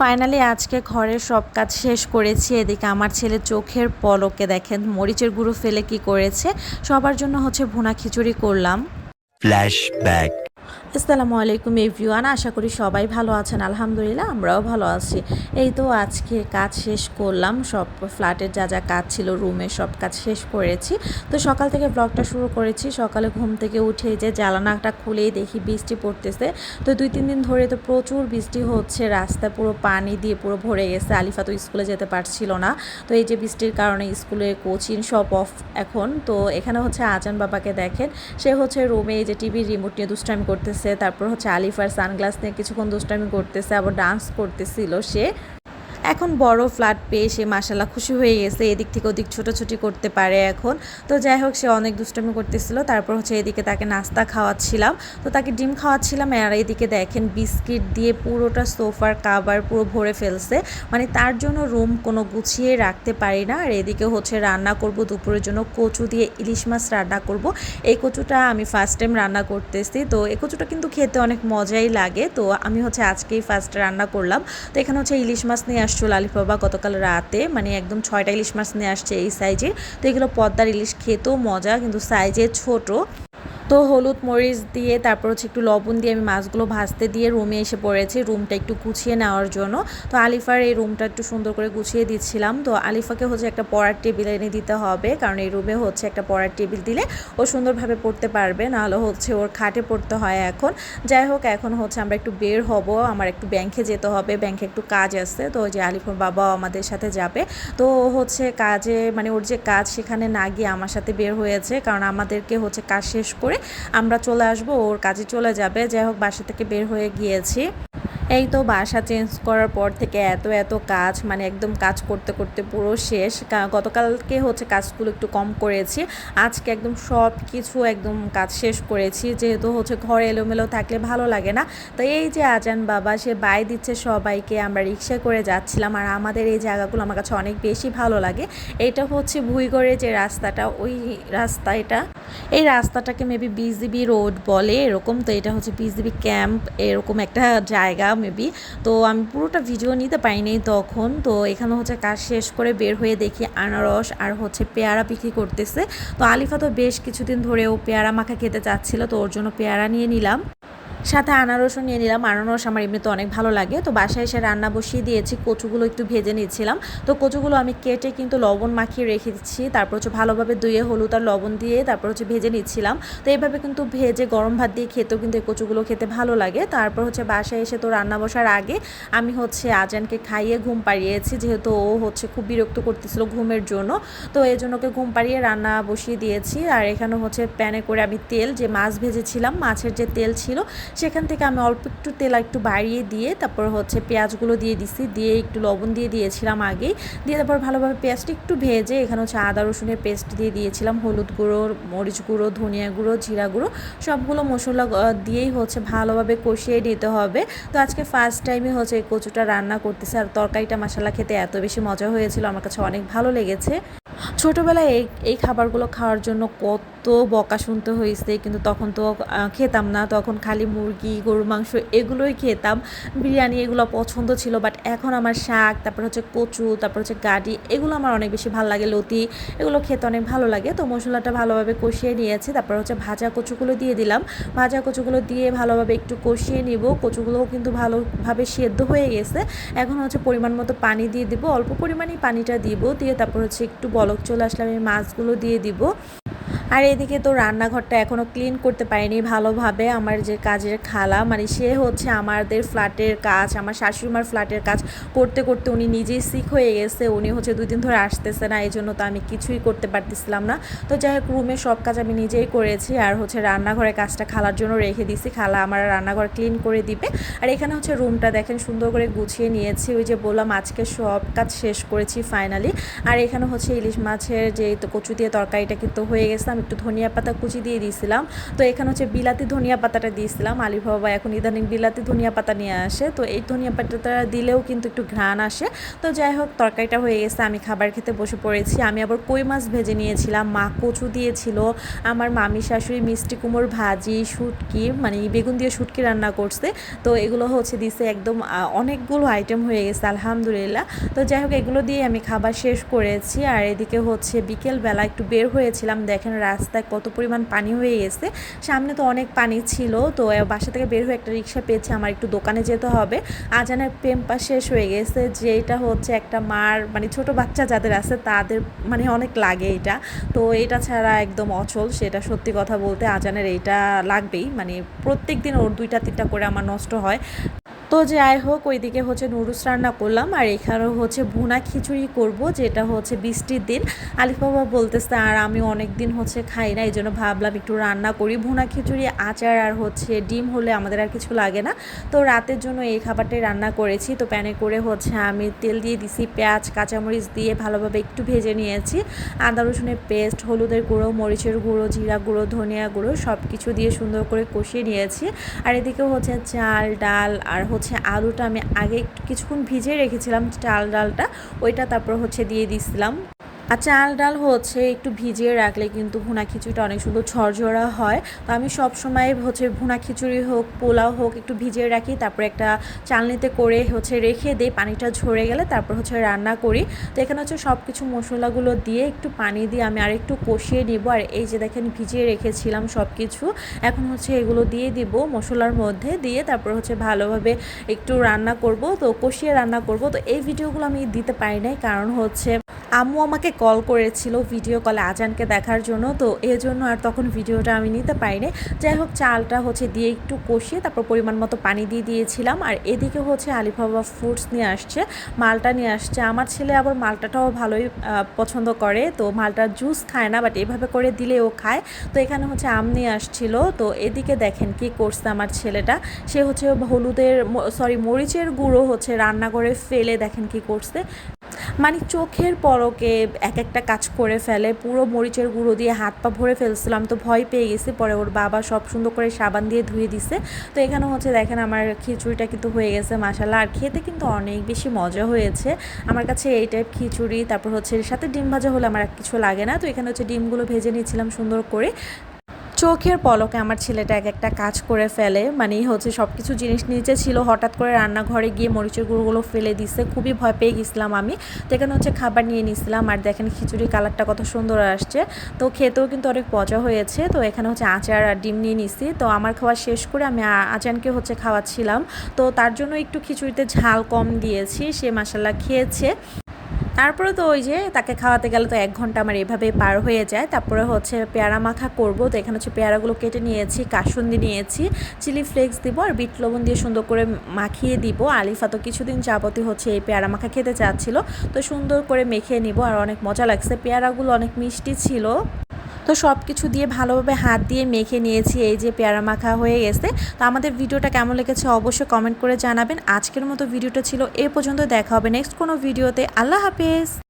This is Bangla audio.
ফাইনালি আজকে ঘরের সব কাজ শেষ করেছি। এদিকে আমার ছেলে চোখের পলকে দেখেন, মরিচের গুঁড়ো ফেলে কি করেছে? সবার জন্য হচ্ছে ভুনা খিচুড়ি করলাম। Flashback. আসসালামু আলাইকুম, এভরিওয়ান। আশা করি সবাই ভালো আছেন। আলহামদুলিল্লাহ, আমরাও ভালো আছি। এই তো আজকে কাজ শেষ করলাম। সব ফ্ল্যাটের যা যা কাজ ছিল, রুমে সব কাজ শেষ করেছি। তো সকাল থেকে ব্লগটা শুরু করেছি। সকালে ঘুম থেকে উঠে যে জ্বালানাটা খুলেই দেখি বৃষ্টি পড়তেছে। তো দুই, তিন দিন ধরে তো প্রচুর বৃষ্টি হচ্ছে। রাস্তা পুরো পানি দিয়ে পুরো ভরে গেছে। আলিফা তো স্কুলে যেতে পারছিল না। তো এই যে বৃষ্টির কারণে স্কুলে কোচিং সব অফ এখন। তো এখানে হচ্ছে আজান বাবাকে দেখেন। সে হচ্ছে রুমে এই যে টিভির রিমোট নিয়ে দুষ্টামি করতেছে তারপর হচ্ছে আলিফার সানগ্লাস নিয়ে কিছুক্ষণ দুষ্টামি করতেছে আবার ডান্স করতেছিল সে। এখন বড় ফ্ল্যাট পেয়ে সে মাসাল্লাহ খুশি হয়ে গেছে। এদিক থেকে ওদিক ছোটাছুটি করতে পারে এখন। তো যাই হোক, সে অনেক দুষ্টামি করতেছিল। তারপর হচ্ছে এদিকে তাকে নাস্তা খাওয়াচ্ছিলাম। তো তাকে ডিম খাওয়াচ্ছিলাম আর এদিকে দেখেন বিস্কিট দিয়ে পুরোটা সোফার কাবার পুরো ভরে ফেলছে। মানে তার জন্য রুম কোনো গুছিয়ে রাখতে পারি না। আর এদিকে হচ্ছে রান্না করব, দুপুরের জন্য কচু দিয়ে ইলিশ মাছ রান্না করব। এই কচুটা আমি ফার্স্ট টাইম রান্না করতেছি। তো এই কচুটা কিন্তু খেতে অনেক মজাই লাগে। তো আমি হচ্ছে আজকেই ফার্স্ট রান্না করলাম। তো এখানে হচ্ছে ইলিশ মাছ নিয়ে আসছিল আলিফ বাবা গতকাল রাতে মানে একদম ছয়টা ইলিশ মাছ নিয়ে আসছে এই সাইজে তো এগুলো পদ্মার ইলিশ খেতেও মজা, কিন্তু সাইজে ছোট। তো হলুদ মরিচ দিয়ে, তারপর হচ্ছে একটু লবণ দিয়ে আমি মাছগুলো ভাজতে দিয়ে রুমে এসে পড়েছি, রুমটা একটু গুছিয়ে নেওয়ার জন্য। তো আলিফার এই রুমটা একটু সুন্দর করে গুছিয়ে দিচ্ছিলাম। তো আলিফাকে হচ্ছে একটা পড়ার টেবিল এনে দিতে হবে, কারণ এই রুমে হচ্ছে একটা পড়ার টেবিল দিলে ও সুন্দরভাবে পড়তে পারবে, নাহলে হচ্ছে ওর খাটে পড়তে হয় এখন। যাই হোক, এখন হচ্ছে আমরা একটু বের হব, আমার একটু ব্যাংকে যেতে হবে, ব্যাংকে একটু কাজ আছে, তো যে আলিফার বাবাও আমাদের সাথে যাবে। তো হচ্ছে কাজে মানে ওর যে কাজ সেখানে না গিয়ে আমার সাথে বের হয়েছে, কারণ আমাদেরকে হচ্ছে কাজ শেষ করে আমরা চলে আসব, ওর কাজে চলে যাবে। যাই হোক, বাসা থেকে বের হয়ে গিয়েছি। এই তো বাসা চেঞ্জ করার পর থেকে এত এত কাজ মানে একদম কাজ করতে করতে পুরো শেষ। গতকালকে হচ্ছে কাজগুলো একটু কম করেছি। আজকে একদম সব কিছু একদম কাজ শেষ করেছি। যেহেতু হচ্ছে ঘরে এলোমেলো থাকলে ভালো লাগে না। তো এই যে আজান বাবা, সে বাই দিচ্ছে সবাইকে, আমরা রিক্সা করে যাচ্ছিলাম। আর আমাদের এই জায়গাগুলো আমার কাছে অনেক বেশি ভালো লাগে। এটা হচ্ছে ভুইগড়ের যে রাস্তাটা, ওই রাস্তা এটা। এই রাস্তাটাকে মেবি বিজিবি রোড বলে, এরকম। তো এটা হচ্ছে বিজিবি ক্যাম্প এরকম একটা জায়গা মেবি তো আমি পুরোটা ভিডিও নিতে পারিনি তখন। তো এখানে হচ্ছে কাজ শেষ করে বের হয়ে দেখি আনারস আর হচ্ছে পেয়ারা বিক্রি করতেছে। তো আলিফা তো বেশ কিছুদিন ধরে ও পেয়ারা মাখা খেতে চাচ্ছিল, তো ওর জন্য পেয়ারা নিয়ে নিলাম। সাথে আনারসও নিয়ে নিলাম। আনারস আমার এমনিতে অনেক ভালো লাগে। তো বাসায় এসে রান্না বসিয়ে দিয়েছি। কচুগুলো একটু ভেজে নিচ্ছিলাম। তো কচুগুলো আমি কেটে কিন্তু লবণ মাখিয়ে রেখে দিচ্ছি। তারপর হচ্ছে ভালোভাবে ধুয়ে হলুদ আর লবণ দিয়ে তারপর হচ্ছে ভেজে নিচ্ছিলাম। তো এইভাবে কিন্তু ভেজে গরম ভাত দিয়ে খেতেও কিন্তু এই কচুগুলো খেতে ভালো লাগে। তারপর হচ্ছে বাসায় এসে তো রান্না বসার আগে আমি হচ্ছে আজানকে খাইয়ে ঘুম পাড়িয়েছি। যেহেতু ও হচ্ছে খুব বিরক্ত করতেছিল ঘুমের জন্য। তো এই জন্য ওকে ঘুম পাড়িয়ে রান্না বসিয়ে দিয়েছি। আর এখানে হচ্ছে প্যানে করে আমি তেল, যে মাছ ভেজেছিলাম, মাছের যে তেল ছিল সেখান থেকে আমি অল্প একটু তেল একটু বাড়িয়ে দিয়ে তারপর হচ্ছে পেঁয়াজগুলো দিয়ে দিছি, দিয়ে একটু লবণ দিয়ে দিয়েছিলাম আগে দিয়ে তারপর ভালোভাবে পেঁয়াজটা একটু ভেজে এখানে হচ্ছে আদা, রসুনের পেস্ট দিয়ে দিয়েছিলাম, হলুদ গুঁড়ো, মরিচ গুঁড়ো, ধনিয়া গুঁড়ো, জিরা গুঁড়ো, সবগুলো মশলা দিয়েই হচ্ছে ভালোভাবে কষিয়ে নিতে হবে। তো আজকে ফার্স্ট টাইমে হচ্ছে কচুটা রান্না করতেছে, আর তরকারিটা মশলা খেতে এত বেশি মজা হয়েছিল, আমার কাছে অনেক ভালো লেগেছে। ছোটোবেলায় এই এই খাবারগুলো খাওয়ার জন্য কত বকা শুনতে হয়েছে, কিন্তু তখন তো খেতাম না। তখন খালি মুরগি, গরুর মাংস এগুলোই খেতাম। বিরিয়ানি এগুলো পছন্দ ছিল বাট এখন আমার শাক, তারপর হচ্ছে কচু, তারপর হচ্ছে গাডি, এগুলো আমার অনেক বেশি ভালো লাগে, লতি, এগুলো খেতে অনেক ভালো লাগে। তো মশলাটা ভালোভাবে কষিয়ে নিয়েছি, তারপর হচ্ছে ভাজা কচুগুলো দিয়ে দিলাম। ভাজা কচুগুলো দিয়ে ভালোভাবে একটু কষিয়ে নিব। কচুগুলোও কিন্তু ভালোভাবে সেদ্ধ হয়ে গেছে। এখন হচ্ছে পরিমাণ মতো পানি দিয়ে দিব। অল্প পরিমাণেই পানিটা দিব। দিয়ে তারপর হচ্ছে একটু বলক চলে আসলে আমি মাছগুলো দিয়ে দিব। আর এদিকে তো রান্নাঘরটা এখনও ক্লিন করতে পারিনি ভালোভাবে। আমার যে কাজের খালা মানে সে হচ্ছে আমাদের ফ্ল্যাটের কাজ, আমার শাশুড়িমার ফ্ল্যাটের কাজ করতে করতে উনি নিজেই সিক হয়ে গেছে। উনি হচ্ছে দুই দিন ধরে আসতেছে না এই জন্য তো আমি কিছুই করতে পারতেছিলাম না। তো যাই হোক রুমে সব কাজ আমি নিজেই করেছি আর হচ্ছে রান্নাঘরের কাজটা খালার জন্য রেখে দিছি। খালা আমার রান্নাঘর ক্লিন করে দিবে। আর এখানে হচ্ছে রুমটা দেখেন, সুন্দর করে গুছিয়ে নিয়েছি। ওই যে বললাম, আজকে সব কাজ শেষ করেছি ফাইনালি আর এখানে হচ্ছে ইলিশ মাছের যে কচু দিয়ে তরকারিটা কিন্তু হয়ে গেছে। দিয়েছিলাম, একটু ধনিয়া পাতা কুচি দিয়ে দিয়েছিলাম। তো এখানে হচ্ছে বিলাতি ধনিয়া পাতাটা দিয়েছিলাম। আলিফ বাবা এখন ইদানিং বিলাতি ধনিয়া পাতা নিয়ে আসে। তো এই ধনিয়া পাতাটা দিলেও কিন্তু একটু ঘ্রাণ আসে। তো যাই হোক, তরকারিটা হয়ে গেছে। আমি খাবার খেতে বসে পড়েছি। আমি আবার কই মাছ ভেজে নিয়েছিলাম। মা কচু দিয়েছিল। আমার মামি, শাশুড়ি, মিষ্টি কুমড়োর ভাজি, শুটকি মানে বেগুন দিয়ে শুটকি রান্না করছে। তো এগুলো হচ্ছে দিছে একদম অনেকগুলো আইটেম হয়ে গেছে, আলহামদুলিল্লাহ। তো যাই হোক, এগুলো দিয়ে আমি খাবার শেষ করেছি। আর এদিকে হচ্ছে বিকেলবেলা একটু বের হয়েছিলাম। দেখেন রাস্তায় কত পরিমাণ পানি হয়ে গেছে। সামনে তো অনেক পানি ছিল, তো বাসা থেকে বের হয়ে একটা রিক্সা পেয়েছি, আমার একটু দোকানে যেতে হবে। আজানের পেম্পা শেষ হয়ে গেছে যে এটা হচ্ছে একটা মার মানে ছোট বাচ্চা যাদের আছে, তাদের মানে অনেক লাগে এটা। তো এটা ছাড়া একদম অচল, সেটা সত্যি কথা বলতে আজানের এইটা লাগবেই মানে প্রত্যেক দিন ওর দুইটা, তিনটা করে আমার নষ্ট হয়। তো যাই হোক, ওইদিকে হচ্ছে নুডলস রান্না করলাম, আর এখানেও হচ্ছে ভুনা খিচুড়ি করব, যেটা হচ্ছে বৃষ্টির দিন। আলিফ বাবা বলতেছে, আর আমি অনেক দিন হচ্ছে খাই না এই জন্য ভাবলাম একটু রান্না করি। ভুনা খিচুড়ি, আচার আর হচ্ছে ডিম হলে আমাদের আর কিছু লাগে না। তো রাতের জন্য এই খাবারটাই রান্না করেছি। তো প্যানে করে হচ্ছে আমি তেল দিয়ে দিছি, পেঁয়াজ, কাঁচামরিচ দিয়ে ভালোভাবে একটু ভেজে নিয়েছি। আদা, রসুনের পেস্ট, হলুদের গুঁড়ো, মরিচের গুঁড়ো, জিরা গুঁড়ো, ধনিয়া গুঁড়ো সব কিছু দিয়ে সুন্দর করে কষিয়ে নিয়েছি। আর এদিকে হচ্ছে চাল, ডাল আর হচ্ছে আলুটা আমি আগে কিছুক্ষণ ভিজিয়ে রেখেছিলাম চাল ডালটা ওইটা তারপর হচ্ছে দিয়ে দিছিলাম। আর চাল ডাল হচ্ছে একটু ভিজিয়ে রাখলে কিন্তু ভুনা খিচুড়িটা অনেক সুন্দর ঝরঝরা হয়। তো আমি সব সময় হচ্ছে ভুনা খিচুড়ি হোক, পোলাও হোক একটু ভিজিয়ে রাখি, তারপর একটা চালনিতে করে হচ্ছে রেখে দিই, পানিটা ঝরে গেলে তারপর হচ্ছে রান্না করি। তো এখানে হচ্ছে সব কিছু মশলাগুলো দিয়ে একটু পানি দিয়ে আমি আর একটু কষিয়ে নিব। আর এই যে দেখেন ভিজিয়ে রেখেছিলাম সব কিছু এখন হচ্ছে এগুলো দিয়ে দিব মশলার মধ্যে, দিয়ে তারপর হচ্ছে ভালোভাবে একটু রান্না করব। তো কষিয়ে রান্না করব। তো এই ভিডিওগুলো আমি দিতে পারি নাই, কারণ হচ্ছে আম্মু আমাকে কল করেছিল ভিডিও কলে আজানকে দেখার জন্য, তো এই জন্য আর তখন ভিডিওটা আমি নিতে পারিনি। যাই হোক, চালটা হচ্ছে দিয়ে একটু কষিয়ে তারপর পরিমাণ মতো পানি দিয়ে দিয়েছিলাম। আর এদিকে হচ্ছে আলিফ বাবা ফ্রুটস নিয়ে আসছে, মালটা নিয়ে আসছে। আমার ছেলে আবার মালটাটাও ভালোই পছন্দ করে, তো মালটার জুস খায় না বাট এভাবে করে দিলে ও খায়। তো এখানে হচ্ছে আম নিয়ে আসছিল, তো এদিকে দেখেন কি করছে আমার ছেলেটা। সে হচ্ছে হলুদের সরি মরিচের গুঁড়ো হচ্ছে রান্না করে ফেলে দেখেন কি করছে। মানে চোখের পরকে এক একটা কাজ করে ফেলে, পুরো মরিচের গুঁড়ো দিয়ে হাত পা ভরে ফেলছিলাম তো ভয় পেয়ে গেছি। পরে ওর বাবা সব সুন্দর করে সাবান দিয়ে ধুয়ে দিছে। তো এখানে হচ্ছে দেখেন আমার খিচুড়িটা কিন্তু হয়ে গেছে মাসাল্লাহ আর খেতে কিন্তু অনেক বেশি মজা হয়েছে। আমার কাছে এই টাইপ খিচুড়ি, তারপর হচ্ছে এর সাথে ডিম ভাজা হলে আমার কিছু লাগে না। তো এখানে হচ্ছে ডিমগুলো ভেজে নিয়েছিলাম সুন্দর করে। চোখের পলকে আমার ছেলেটা এক একটা কাজ করে ফেলে মানে হচ্ছে সব কিছু জিনিস নিচে ছিল, হঠাৎ করে রান্নাঘরে গিয়ে মরিচের গুঁড়োগুলো ফেলে দিছে, খুবই ভয় পেয়ে গেছিলাম আমি। তো এখানে হচ্ছে খাবার নিয়ে নিছিলাম, আর দেখেন খিচুড়ি কালারটা কত সুন্দর আসছে। তো খেতেও কিন্তু অনেক মজা হয়েছে, তো এখানে হচ্ছে আচার আর ডিম নিয়ে নিছি। তো আমার খাওয়া শেষ করে আমি আচানকে হচ্ছে খাওয়াচ্ছিলাম। তো তার জন্য একটু খিচুড়িতে ঝাল কম দিয়েছি, সে মাসাল্লাহ খেয়েছে। তারপরে তো ওই যে তাকে খাওয়াতে গেলে তো এক ঘণ্টা আমার এভাবে পার হয়ে যায়। তারপরে হচ্ছে পেয়ারা মাখা করব। তো এখানে হচ্ছে পেয়ারাগুলো কেটে নিয়েছি, কাসুন্দি নিয়েছি, চিলি ফ্লেক্স দিব আর বিট লবণ দিয়ে সুন্দর করে মাখিয়ে দিব। আলিফা তো কিছুদিন যাবতই হচ্ছে এই পেয়ারা মাখা খেতে চাচ্ছিল। তো সুন্দর করে মেখে নিব আর অনেক মজা লাগছে। পেয়ারাগুলো অনেক মিষ্টি ছিল। তো সব কিছু দিয়ে ভালোভাবে হাত দিয়ে মেখে নিয়েছি, এই যে পেয়ারা মাখা হয়ে গেছে। তো আমাদের ভিডিওটা কেমন লেগেছে অবশ্যই কমেন্ট করে জানাবেন। আজকের মতো ভিডিওটা ছিল এ পর্যন্ত, দেখা হবে নেক্সট কোনো ভিডিওতে। আল্লাহ হাফেজ!